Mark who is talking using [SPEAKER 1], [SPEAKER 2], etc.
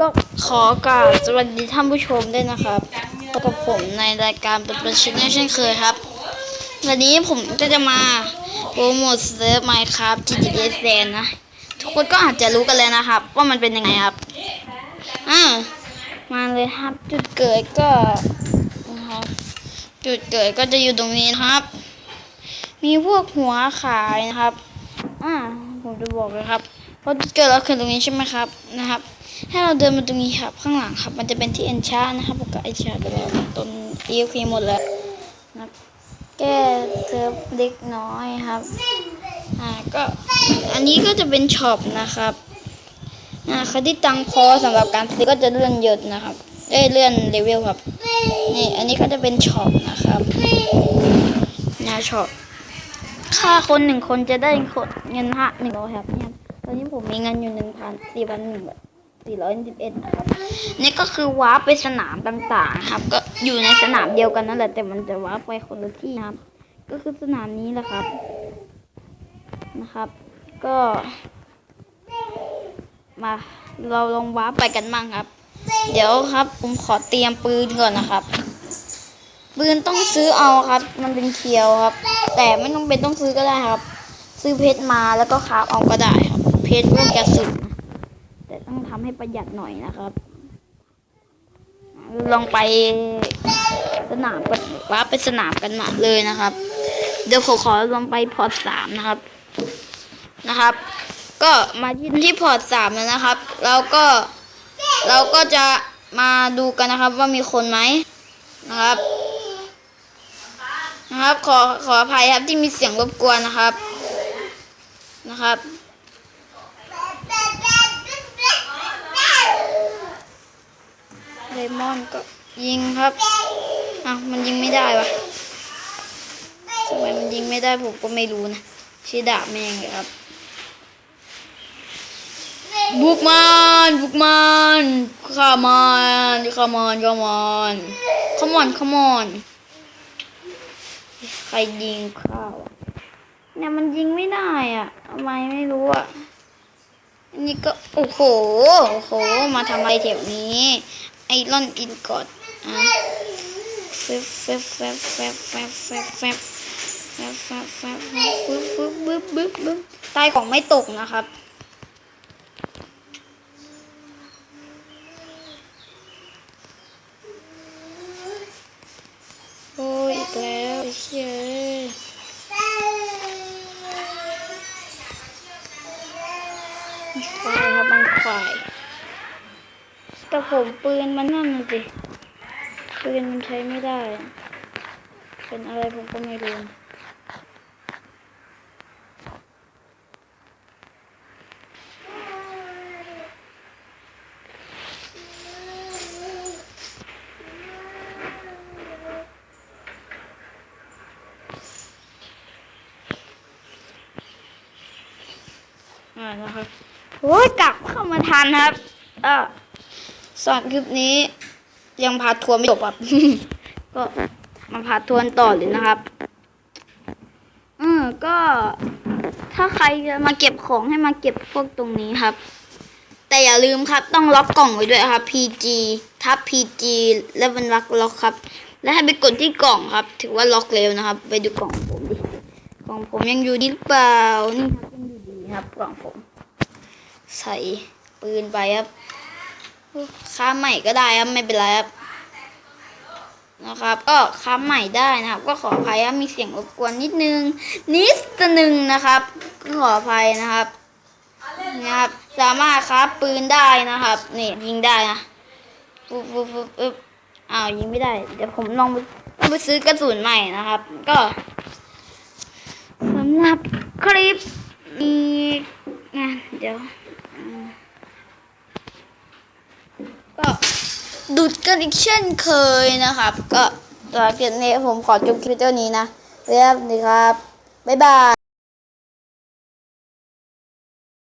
[SPEAKER 1] ก็ขอกราบสวัสดีท่านผู้ชมด้วยนะครับพบกับผมในรายการเป็นประชิดเช่นเคยครับ วันนี้ผมก็จะมาโปรโมทเซิร์ฟไมค์ครับ GTA แซนนะ ทุกคนก็อาจจะรู้กันแล้วนะครับ ว่ามันเป็นยังไงครับอ่ามาเลยครับจุดเกิดก็นะครับจุดเกิดก็จะอยู่ตรงนี้นะครับ มีพวกหัวขายนะครับ อ่าผมจะบอกเลยครับ เพราะจุดเกิดเราคือตรงนี้ใช่ไหมครับนะครับ ให้เราเดินมาตรงนี้ครับ ข้างหลังครับ มันจะเป็นที่เอนชานะครับผมก็เอนชาไปแล้วต้นเอียคีหมดแล้วนะแก้เซิร์ฟเล็กน้อยครับอ่าก็อันนี้ก็จะเป็นช็อปนะครับอ่าใครที่ตังพอสำหรับการซื้อก็จะเลื่อนยศนะครับเอ้เลื่อนเลเวลครับนี่อันนี้ก็จะเป็นช็อปนะครับนะช็อปค่าคนหนึ่งคนจะได้เงินห้าหนึ่งร้อยครับเนี่ย ตอนนี้ผมมีเงินอยู่หนึ่งพันสี่พันหนึ่งสี่ร้อยสิบเอ็ดนะครับนี่ก็คือว้าร์ปไปสนามต่างๆครับ ก็อยู่ในสนามเดียวกันนั่นแหละแต่มันจะว้าร์ปไปคนละที่ครับ ก็คือสนามนี้แหละครับนะครับ ก็ มาเราลองว้าร์ปไปกันมั่งครับ เดี๋ยวครับผมขอเตรียมปืนก่อนนะครับ ปืนต้องซื้อเอาครับ มันเป็นเคียวครับ แต่ไม่ต้องเป็นต้องซื้อก็ได้ครับ ซื้อเพชรมาแล้วก็คราฟเอาก็ได้ครับ ชรพวกกระสุนนะแต่ต้องทำให้ประหยัดหน่อยนะครับ ลองไปสนามกันว่าไปสนามกันมาเลยนะครับ เดี๋ยวผมขอลองไปพอร์ตสามนะครับนะครับ ก็มาที่ที่พอร์ตสามแล้วนะครับเราก็เราก็จะมาดูกันนะครับว่ามีคนไหมนะครับ นะครับ ขอขออภัยครับที่มีเสียงรบกวนนะครับนะครับเล มอนก็ยิงครับอ้าวมันยิงไม่ได้วะทำไมมันยิงไม่ได้ผมก็ไม่รู้นะชี้ดาบแม่งเลยครับ บุกมันบุกมันขามอนขามอนขามอนขมอนขมอนใครยิงข้าวอะเนี่ยมันยิงไม่ได้อะทำไมไม่รู้อะอันนี้ก็โอ้โหโอ้โห มาทำอะไรแถวนี้ ไอรอนอินก่อดอะแฟบแฟบแฟบแฟบแฟบแฟบแฟบแฟบแฟบแฟบบึ๊บบึ๊บบึ๊บบึ๊บบึ๊บใต้ของไม่ตกนะครับโอ้ยอีกแล้วไอ้เฮ้ยควายครับมันควาย แต่ผมปืนมันนั่นสิปืนมันใช้ไม่ได้ เป็นอะไรผมก็ไม่รู้อ่านะครับโอ้ยกลับเข้ามาทันครับ เออ สอนคลิปนี้ยังพาทัวร์ไม่จบครับก็มาพาทัวร์ต่อเลยนะครับเออก็ ถ้าใครจะมาเก็บของให้มาเก็บพวกตรงนี้ครับ แต่อย่าลืมครับ ต้องล็อกกล่องไว้ด้วยครับ PG ทับ PG แล้วมันล็อกล็อกครับ แล้วให้ไปกดที่กล่องครับ ถือว่าล็อกเร็วนะครับ ไปดูกล่องผมดิกล่องผมยังอยู่ดีหรือเปล่านี่ครับยังอยู่ดีครับกล่องผม ใส่ปืนไปครับ ค้าใหม่ก็ได้ครับไม่เป็นไรครับนะครับ ก็ค้าใหม่ได้นะครับ ก็ขออภัยครับมีเสียงรบกวนนิดนึง นิดนึงนะครับ ก็ขออภัยนะครับนะครับ สามารถค้าปืนได้นะครับนี่ยิงได้นะปุ๊บปุ๊บปุ๊บปุ๊บอ้าวยิงไม่ได้ เดี๋ยวผมลองไปต้องไปซื้อกระสุนใหม่นะครับ ก็สำหรับคลิปนี้นะเดี๋ยวอืมก็ดูด กันอีกเช่นเคยนะครับ ก็สำหรับคลิปนี้ผมขอจบคลิปเท่านี้นะเรียบดีครับ บ๊ายบาย